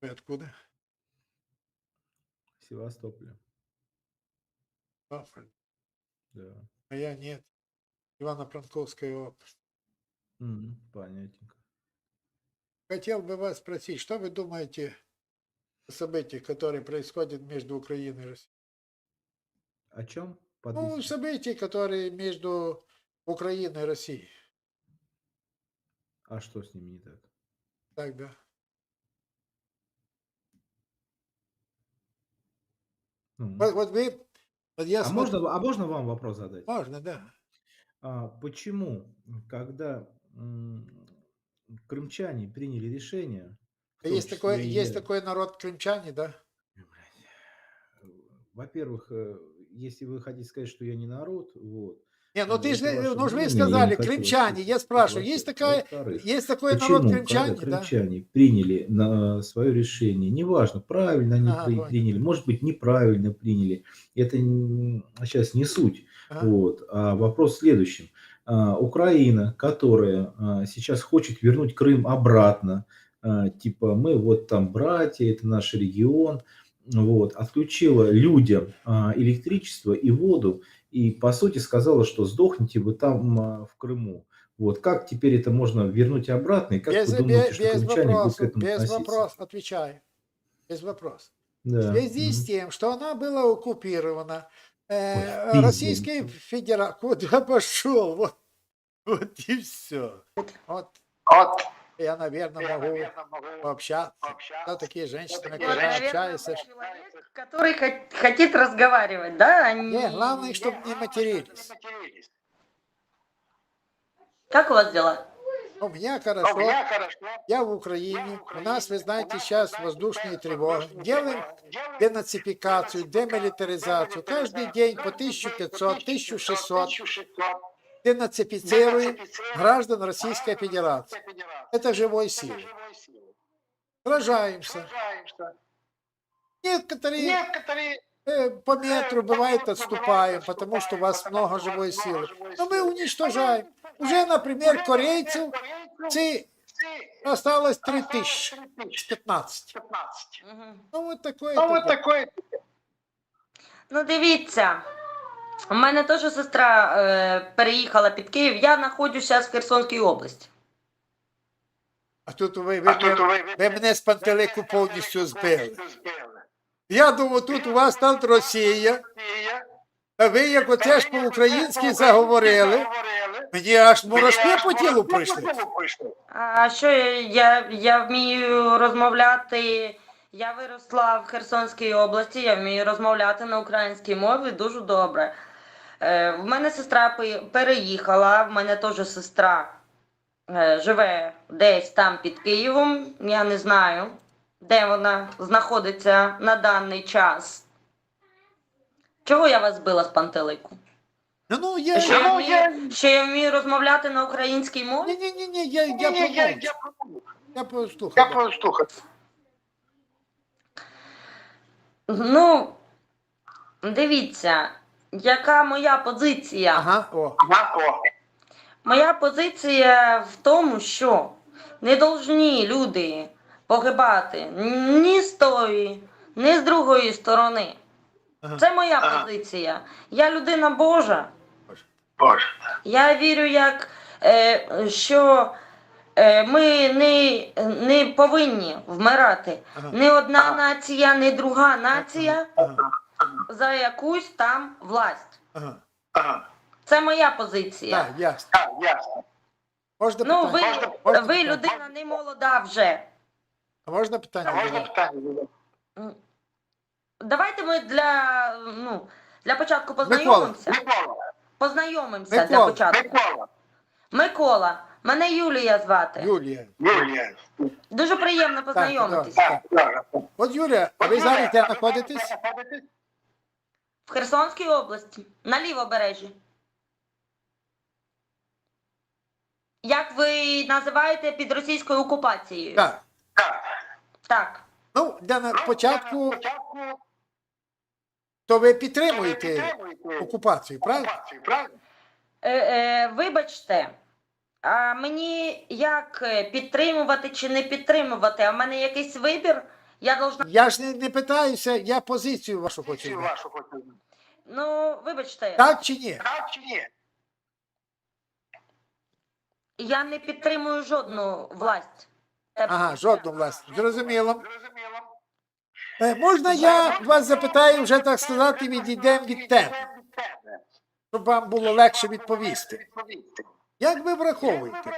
Вы откуда? Севастополя. Ставрополь. Да. А я нет. Ивано-Франковская область. М, понятненько. Хотел бы вас спросить, что вы думаете о событиях, которые происходят между Украиной и Россией? О чем? Ну, Подвесите. события, которые между Украиной и Россией. А что с ними не так? Так, да. Ну, Вот, вот вы, вот я а, смотрю- можно, а можно вам вопрос задать? Можно, да. А почему, когда м, крымчане приняли решение... в том Есть такой, числе и есть я- такой народ крымчане, да? Во-первых, э, если вы хотите сказать, что я не народ, вот. Не, ну Ну, ты же, ну же вы сказали, крымчане. Я спрашиваю, есть такая, есть такой Почему, народ когда крымчане, да? крымчане приняли на свое решение, неважно, правильно они Ага, при- понял. приняли, может быть, неправильно приняли, это сейчас не суть. Ага. Вот. А вопрос в следующем. А, Украина, которая а, сейчас хочет вернуть Крым обратно, а, типа мы вот там братья, это наш регион, вот, отключила людям а, электричество и воду, и по сути сказала, что сдохните вы там а, в Крыму. Вот как теперь это можно вернуть обратно, и как Без, вы думаете, без, что без крымчане будут к вопросов, этому без относиться? вопросов, отвечаю. Без вопросов. В Да. связи с мгм. тем, что она была оккупирована э, Ой, в Российской пизду. Федерацией, куда пошел, вот, вот и все. Вот Вот, я, наверное, я, могу наверное, могу пообщаться. пообщаться. Да, такие женщины, такие когда женщины, общаешься. человек, который хот- хотит разговаривать, да? а не- Не, главное, чтобы не Главное, матерились. чтобы не матерились. Как у вас дела? У меня Но хорошо. мне хорошо. Я в Я Украине. в У Украине. нас, вы У знаете, нас, сейчас знаете, воздушные сейчас тревоги. воздушные Делаем тревоги. Делаем денацификацию, демилитаризацию. Каждый день по Каждый день 1500, 1600 1600. денацифицируем Денацифицируем граждан Российской Федерации. Российской Федерации. Это живой Это силы. живой силы. Сражаемся. Сражаемся. Некоторые Некоторые э, по метру бывает отступаем, потому что у вас много живой силы. Но мы уничтожаем. Уже, например, корейцев ци осталось 3000 с 15. 15. Мгм. Ну, вот такое. Ну, это вот да. такой. Ну, дивіться. У мене теж сестра е, переїхала під Київ. Я знаходжусь зараз в Херсонській області. А тут ви, ви, А тут ви, ви, ви мене з пантелику повністю збили. Я думав, тут у вас там Росія, а ви як оце ж по-українськи заговорили. Мені аж мурашки по тілу прийшли. А що я, я, я вмію розмовляти? Я виросла в Херсонській області, я вмію розмовляти на українській мові дуже добре. Е, в мене сестра переїхала, в мене теж сестра живе десь там під Києвом. Я не знаю, де вона знаходиться на даний час. Чого я вас збила з пантелику? Ну, ну, я... Що я Ну, я- вмію, що я вмію розмовляти на українській мові? Ні-ні-ні, я, я, Я, я, я, я, я, я я послухав. послухав. Ну, дивіться, яка моя позиція? Ага, о. Ага, о. Моя позиція в тому, що не повинні люди погибати ні з тої, ні з другої сторони. Ага. Це моя Ага. позиція. Я людина Божа. Боже. Я вірю, як, е, що е, ми не, не повинні вмирати. Ага. Ні одна нація, ні друга нація Ага, за якусь там власть. ага. Це моя позиція. Так, ясно. Так, ясно. Можна Ну, ви. Можна- Можна ви питання? людина не молода вже. А можна питання? можна питання? Давайте ми для, ну, для початку Микола. познайомимося. Микола. Познайомимося для початку. Микола. Микола, мене Юлія звати. Юлія. Юлія. Дуже приємно познайомитися. Так, так. От Юлія, а ви зараз де знаходитесь? знаходитесь? В Херсонській області, на лівобережжі. Як ви називаєте під російською окупацією? Так. Так. Так. Ну, для на Ну, початку, Спочатку то ви підтримуєте окупацію, правильно? Е, е, вибачте, А мені як е, підтримувати чи не підтримувати? А в мене якийсь вибір? Я должна. Я ж не, не питаюся, я позицію вашу хочу знати. вашу хочу. Ну, вибачте, Так чи ні? Так чи ні? Я не підтримую жодну власть. Е, Ага, жодну власне. Зрозуміло. Зрозуміло. Е, можна я вас запитаю, вже так сказати, відійдемо від теми, щоб вам було легше відповісти. Як ви враховуєте?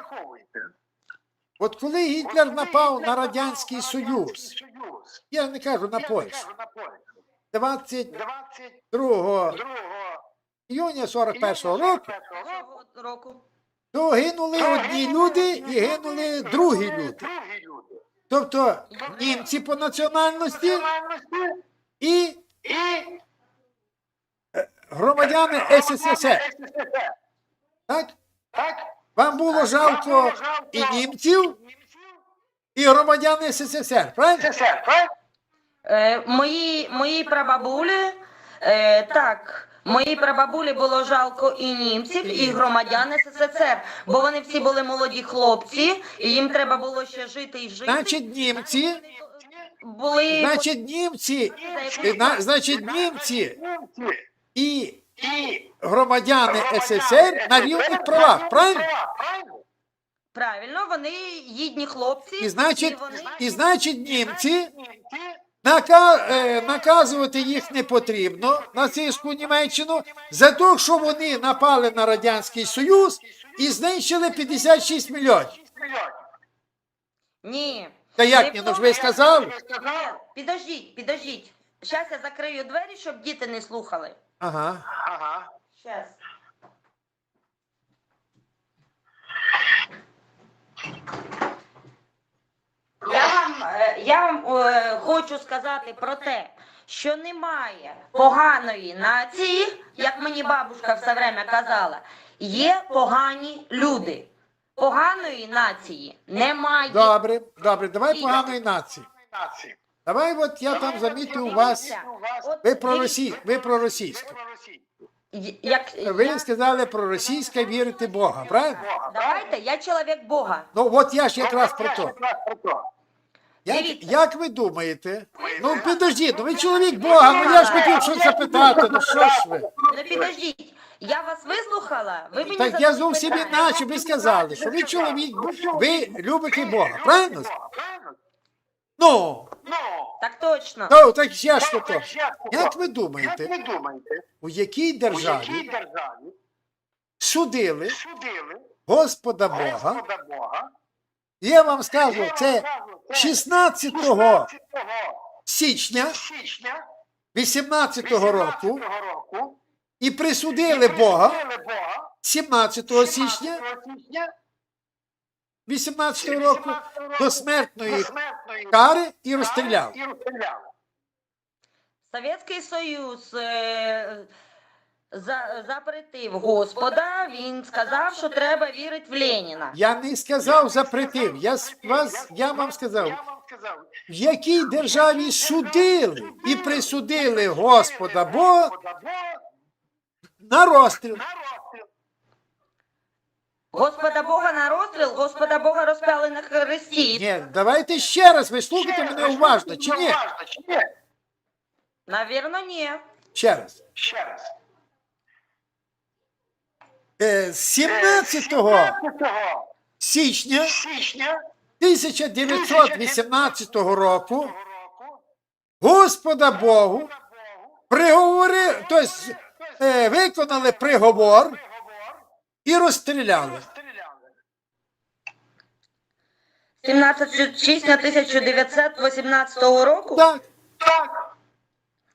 От коли Гітлер напав на Радянський Союз, я не кажу на Польщу, кажу на Польщу, 22 22 іюня 41-го року, року. То гинули одні люди і гинули другі люди. Тобто німці по національності і і громадяни СССР. СССР. Так? Так? Вам було жалко і німців, і громадян СССР, правильно? СССР, так? Е, мої, мої прабабулі, е, так, моїй прабабулі було жалко і німців, і громадян СССР, бо вони всі були молоді хлопці, і їм треба було ще жити і жити. Значить, німці, були значить, німці, і на- значить, німці і і громадяни СССР на рівних правах, правильно? Правильно? вони гідні хлопці, І значить, вони і значить, німці наказувати їх не потрібно нацистську Німеччину за те, що вони напали на Радянський Союз і знищили 56 мільйонів. мільйонів. ні. Та як ні, ну ж ви сказали? підождіть, підождіть. Зараз я закрию двері, щоб діти не слухали. Ага. Ага. Щас. Я вам, е, я вам е, хочу сказати про те, що немає поганої нації, як мені бабушка все время казала. Є погані люди. Поганої нації немає. Добре, добре, давай поганої нації. Давай, от я там замітив у вас. Ви про дивіться, Росі, ви про російське. Як, Ви я- сказали про російське вірити Бога, правильно? Давайте, я чоловік Бога. Ну от я ж якраз про то. Як, як ви думаєте? Ну підождіть, ну ви чоловік Бога, ну я ж хотів щось запитати, ну що ж ви? Не підождіть, я вас вислухала, ви мені Так я задали зовсім питання. іначе, ви сказали, що ви чоловік, ви любите Бога, правильно? Правильно? Ну, Ну, Так точно. то так я ж то. як Як ви Як думаєте, ви думаєте, у якій у якій державі державі судили судили Господа Бога? Господа Бога? Я вам скажу, це 16 16 січня січня 18 року 18 року і присудили Бога 17 січня 18 року 18 до смертної кари і розстріляли. І. Совєтський Союз е, за, запретив Господа, він сказав, що треба вірити в Леніна. Я не сказав запретив. Я с- вас, я вам сказав, Я вам сказав, в якій державі судили і присудили Господа Бога Бога на розстріл. на розстріл. Господа Бога на розстріл, Господа Бога розпяли на хресті. Ні, давайте ще раз, ви слухайте мене уважно, чи ні? Уважно, чи ні? Навірно, ні. Ще раз. Ще раз. Е, 17 17 січня січня 1918 року Господа Богу приговорили, тобто е, виконали приговор і розстріляли. розстріляли. 17 січня 1918 року Так, Так,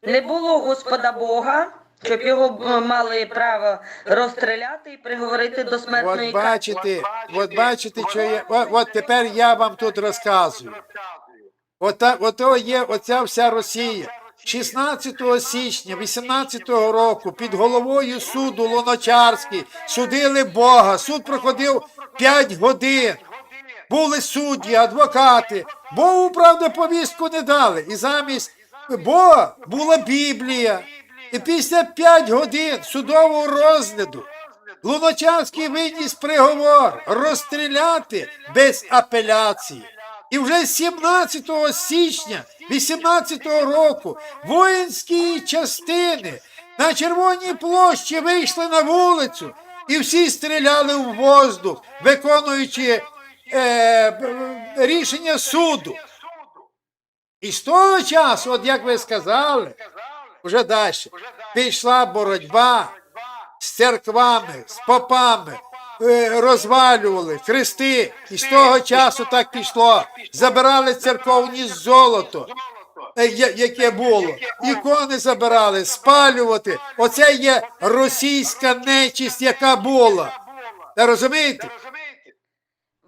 не було Господа Бога, щоб його е, мали право розстріляти і приговорити до смертної от кари. бачите, от бачите, що я, от, от тепер я вам тут розказую. розказую. Ота, ото є оця вся Росія. 16 січня 18 року під головою суду Луначарський судили Бога. Суд проходив 5 годин. Були судді, адвокати. Богу, правда, повістку не дали. І замість Бога була Біблія. І після 5 годин судового розгляду Луначарський виніс приговор розстріляти без апеляції. І вже 17 січня 18 року воїнські частини на Червоній площі вийшли на вулицю і всі стріляли в воздух, виконуючи е, рішення суду. І з того часу, от як ви сказали, вже далі пішла боротьба з церквами, з попами, е, розвалювали хрести. І з того часу так пішло. Забирали церковні золото, е, яке було. Ікони забирали, спалювати. Оце є російська нечисть, яка була. Ви розумієте?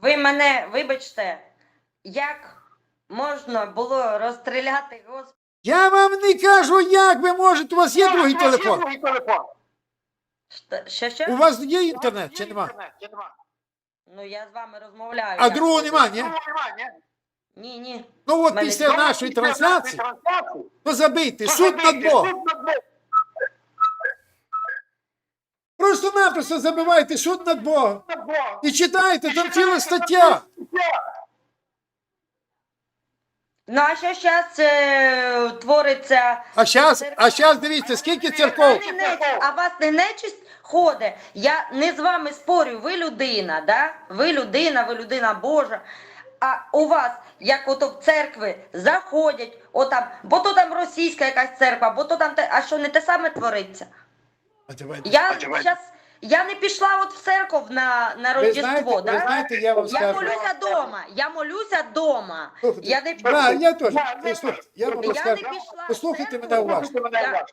Ви мене, вибачте, як можна було розстріляти Господи? Я вам не кажу, як ви можете, у вас є другий телефон. Другий телефон. Що, що? У вас є інтернет чи нема? Інтернет, чи нема? Ну я з вами розмовляю. А як? другого нема, ні? Другого нема, ні? Ні, ні. Ну от Мене після є. нашої трансляції, Трансляції. то забийте, суд над Богом. Суд над Богом. Просто-напросто забивайте суд над Богом. Над Богом. І читайте, там ціла стаття. Ну а що зараз е, твориться? А зараз, а щас дивіться, скільки церков. Не нечисть, а вас не нечисть ходить. Я не з вами спорю, ви людина, да? Ви людина, ви людина Божа. А у вас, як ото в церкви, заходять, отам, бо то там російська якась церква, бо то там те, а що не те саме твориться? А давайте. Я давай. Я не пішла от в церкву на, на Ви Рождество, знаєте, ви знаєте, я вам Я скажу. молюся дома, я молюся дома. Слухайте, Я не Да, я теж. Послухайте, я вам Я не розкажу. пішла в Послухайте церкву. мене уважно. Послухайте уважно.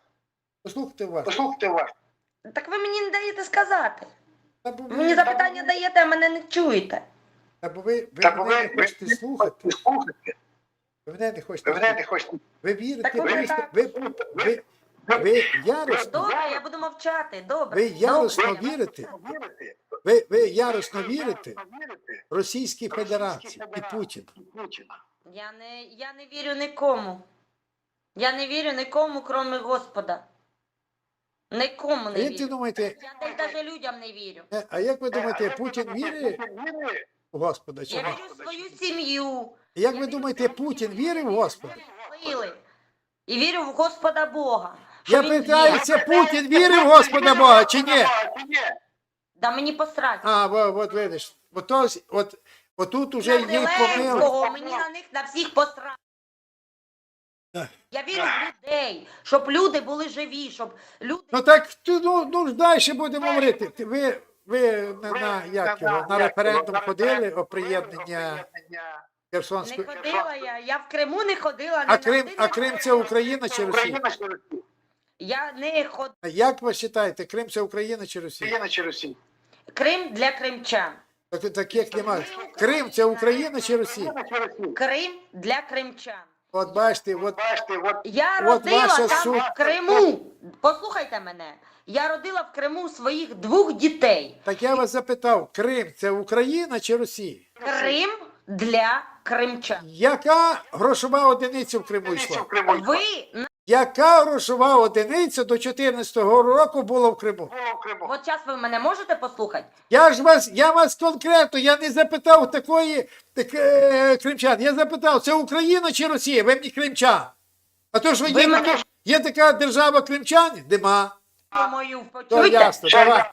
Послухайте уважно. Послухайте уважно. Так ви мені не даєте сказати. Та бо ви- Мені запитання даєте, а мене не чуєте. Та бо ви, ви Так мене ви не хочете ви- слухати. ви мене не хочете Ви мене не хочете. Ви вірите, Так ви ви, так. ви, ви, ви яростно, Добре, я буду мовчати. Добре. ви яростно Добре. вірите, ви, ви яростно вірите? Російській Федерації і Путін. Я не, я не вірю нікому. Я не вірю нікому, крім Господа. Нікому А не як вірю. думаєте, Я навіть людям не вірю. е, а як ви думаєте, Путін вірить в Господа чи Я ні? вірю в свою сім'ю. Як Я ви думаєте, Путін вірив в Господа? сили. І вірю в Господа Бога. Я він є. питаюся, Путін вірив в Господа Бога чи ні? Да мені посрать. А, во- от видиш, ото, ж- от, отут уже на помилка. Зеленського, мені на них на всіх посрати. Так. Я вірю в людей, щоб люди були живі, щоб люди. Ну так ти, ну, ну ж далі будемо говорити. Ти- Ви, ви на, на, як його, на референдум ходили о приєднання Не Херсонської. ходила я, я в Криму не ходила. А на Крим, один а Крим це Україна чи Росія? Україна чи Росія? Я не ходила. А Як ви вважаєте, Крим це Україна чи Росія? Україна чи Росія? Крим для кримчан. Так, так як немає. Крим це Україна чи Росія? Україна чи Росія? Крим для кримчан. От бачите, от Бачите, от Я От родила ваша там суть. в Криму. Послухайте мене. Я родила в Криму своїх двох дітей. так я вас запитав, Крим це Україна чи Росія? Крим для кримчан. Яка грошова одиниця в Криму йшла? в Криму. Ви Яка грошова одиниця до 2014 року була в Криму? Було в Криму. от зараз ви мене можете послухати? Я ж вас, я вас конкретно, я не запитав такої так, е, кримчан. Я запитав, це Україна чи Росія? Ви мені кримчан. А то ж ви Ви є, мене- така, є така держава кримчані? Нема. Мою То почуйте. ясно, давай.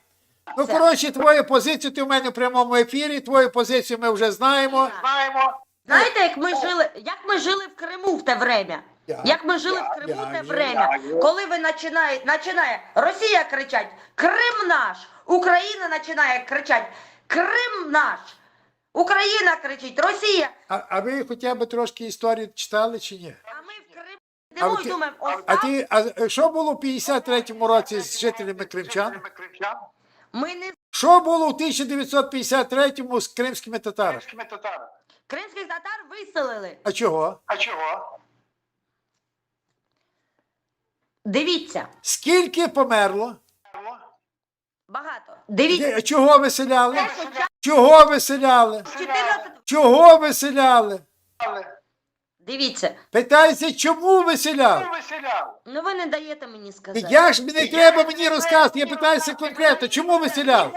Ну, коротше, твою позицію ти в мене в прямому ефірі, твою позицію ми вже знаємо. Знаємо. Знаєте, як ми жили, як ми жили в Криму в те время? Як? Як ми жили в Криму те время? Коли ви починає, починає Росія кричать Крим наш, Україна починає кричать Крим наш, Україна кричить, Росія. А, а ви хоча б трошки історію читали чи ні? А ми в Крим А ти- і думаємо, А ти, а що було в 53-му році з жителями кримчан? Жителями Кримчан. Ми не Що було в 1953-му з? Кримськими татарами. кримських татар виселили. А чого? А чого? Дивіться, Скільки померло? багато. Дивіться, Де- Чого виселяли? Чого виселяли? 14 Чого виселяли? Дивіться, Питаюся, чому виселяв? Ну ви не даєте мені сказати. Я ж не треба мені розказувати, я питаюся конкретно, чому виселяв?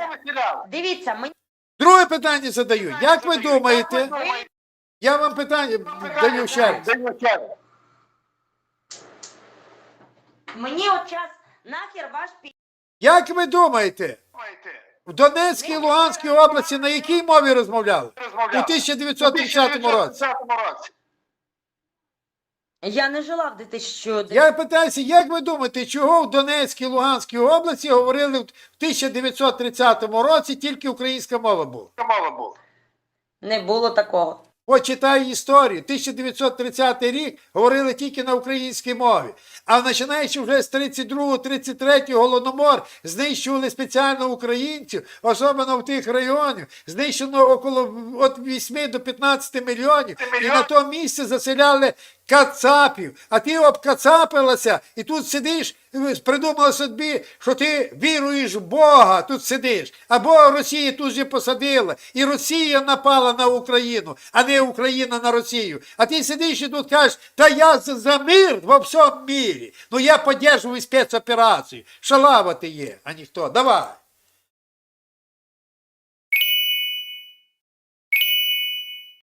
Дивіться, мені Друге питання задаю. Як ви думаєте? Як ви думаєте? Я вам питання даю ще раз. Мені от час нахер ваш пі... Як ви думаєте? Думаєте? В Донецькій і Луганській області на якій мові розмовляли? У 1930 році. Я не жила в 2000... Я питаюся, як ви думаєте, чого в Донецькій і Луганській області говорили в 1930 році тільки українська мова була? Не було такого. Почитай історію. 1930 рік говорили тільки на українській мові. А починаючи вже з 32-33 голодомор, знищували спеціально українців, особливо в тих районах, знищено около від 8 до 15 мільйонів. І на то місце заселяли кацапів. А ти обкацапилася, і тут сидиш, придумала собі, що ти віруєш в Бога, тут сидиш. Або Росія тут же посадила, і Росія напала на Україну, а не Україна на Росію. А ти сидиш і тут кажеш, та я за, мир во всьому мірі. Ну я підтримую спецоперацію. Шалава ти є, а ніхто. Давай.